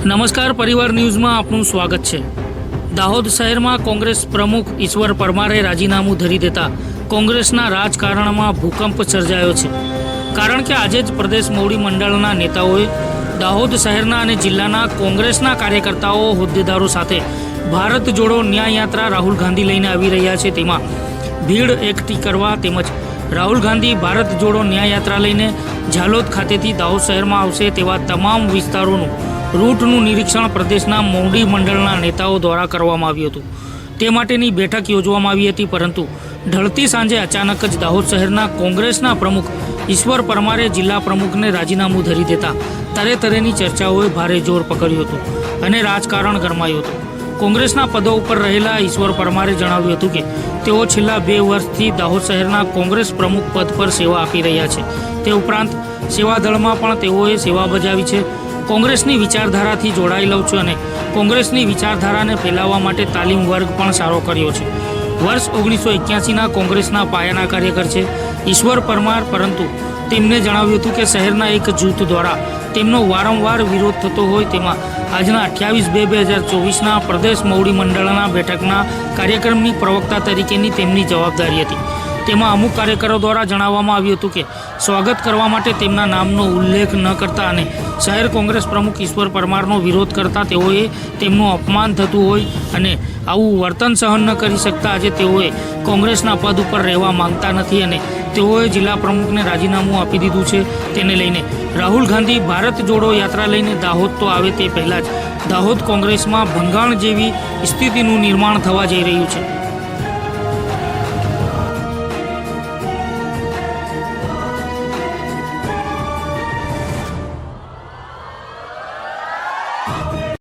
નમસ્કાર, પરિવાર ન્યૂઝમાં આપનું સ્વાગત છે. દાહોદ શહેરમાં કોંગ્રેસ પ્રમુખ ઈશ્વર પરમારે રાજીનામું ધરી દેતા કોંગ્રેસના રાજકારણમાં ભૂકંપ સર્જાયો છે. કારણ કે આજે જ પ્રદેશ મોવડી મંડળના નેતાઓએ દાહોદ શહેરના અને જિલ્લાના કોંગ્રેસના કાર્યકર્તાઓ, હોદ્દેદારો સાથે ભારત જોડો ન્યાય યાત્રા રાહુલ ગાંધી લઈને આવી રહ્યા છે. તેમાં ભીડ એકઠી કરવા તેમજ રાહુલ ગાંધી ભારત જોડો ન્યાય યાત્રા લઈને ઝાલોદ ખાતેથી દાહોદ શહેરમાં આવશે તેવા તમામ વિસ્તારોનું રૂટનું નિરીક્ષણ પ્રદેશના મોવડી મંડળના નેતાઓ દ્વારા કરવામાં આવ્યું હતું. તે માટેની બેઠક યોજવામાં આવી હતી, પરંતુ ઢળતી સાંજે અચાનક જ દાહોદ શહેરના કોંગ્રેસના પ્રમુખ ઈશ્વર પરમારે જિલ્લા પ્રમુખને રાજીનામું ધરી દેતા તરે તરેની ચર્ચાઓએ ભારે જોર પકડ્યું હતું અને રાજકારણ ગરમાયું હતું. કોંગ્રેસના પદો ઉપર રહેલા ઈશ્વર પરમારે જણાવ્યું હતું કે, તેઓ છેલ્લા બે વર્ષથી દાહોદ શહેરના કોંગ્રેસ પ્રમુખ પદ પર સેવા આપી રહ્યા છે. તે ઉપરાંત સેવાદળમાં પણ તેઓએ સેવા બજાવી છે. કોંગ્રેસની વિચારધારાથી જોડાયેલો છું અને કોંગ્રેસની વિચારધારાને ફેલાવવા માટે તાલીમ વર્ગ પણ સારો કર્યો છે. વર્ષ ઓગણીસો એક્યાસીના કોંગ્રેસના પાયાના કાર્યકર છે ઈશ્વર પરમાર, પરંતુ તેમને જણાવ્યું હતું કે શહેરના એક જૂથ દ્વારા તેમનો વારંવાર વિરોધ થતો હોય તેમાં આજના અઠ્યાવીસ બે બે હજાર ચોવીસના પ્રદેશ મોવડી મંડળના બેઠકના કાર્યક્રમની પ્રવક્તા તરીકેની તેમની જવાબદારી હતી. તેમાં અમુક કાર્યકરો દ્વારા જણાવવામાં આવ્યું હતું કે સ્વાગત કરવા માટે તેમના નામનો ઉલ્લેખ ન કરતા અને શહેર કોંગ્રેસ પ્રમુખ ઈશ્વર પરમારનો વિરોધ કરતા તેઓએ તેમનું અપમાન થતું હોય અને આવું વર્તન સહન ન કરી શકતા આજે તેઓએ કોંગ્રેસના પદ ઉપર રહેવા માંગતા નથી અને તેઓએ જિલ્લા પ્રમુખને રાજીનામું આપી દીધું છે. તેને લઈને રાહુલ ગાંધી ભારત જોડો યાત્રા લઈને દાહોદ તો આવે તે પહેલાં જ. દાહોદ કોંગ્રેસમાં ભંગાણ જેવી સ્થિતિનું નિર્માણ થવા જઈ રહ્યું છે.